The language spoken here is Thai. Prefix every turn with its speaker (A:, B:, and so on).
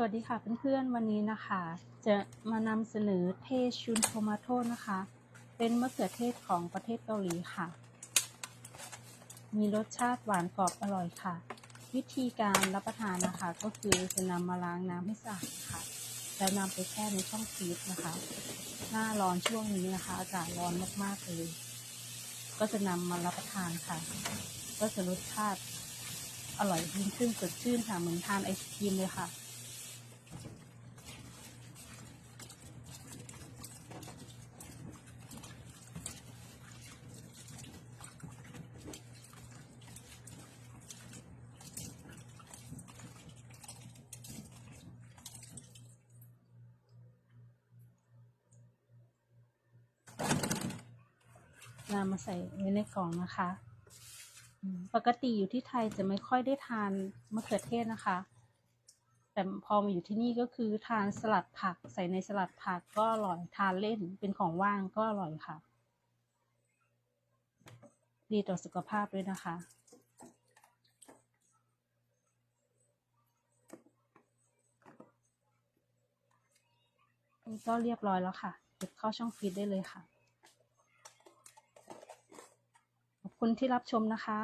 A: สวัสดีค่ะเพื่อนๆวันนี้นะคะ จะมานำเสนอเทชุนโทมาโตนะคะ เป็นมะเขือเทศของประเทศเกาหลีค่ะ มีรสชาติหวานกรอบอร่อยค่ะ วิธีการรับประทานนะคะ ก็คือจะนำมาล้างน้ำให้สะอาดค่ะ แล้วนำไปแช่ในช่องฟรีซนะคะ หน้าร้อนช่วงนี้นะคะ อากาศร้อนมากๆเลย ก็จะนำมารับประทานค่ะ ก็จะรสชาติอร่อยยิ่งขึ้นสดชื่นค่ะเหมือนทานไอศครีมเลยค่ะ นำมาใส่ไว้ในกล่องนะคะ ปกติอยู่ที่ไทยจะไม่ค่อยได้ทานมะเขือเทศนะคะ แต่พอมาอยู่ที่นี่ก็คือทานสลัดผักใส่ในสลัดผักก็อร่อยทานเล่นเป็นของว่างก็อร่อยค่ะ ดีต่อสุขภาพด้วยนะคะนี่ก็เรียบร้อยแล้วค่ะเก็บเข้าช่องฟรีซได้เลยค่ะ ขอบ คุณที่รับชมนะคะ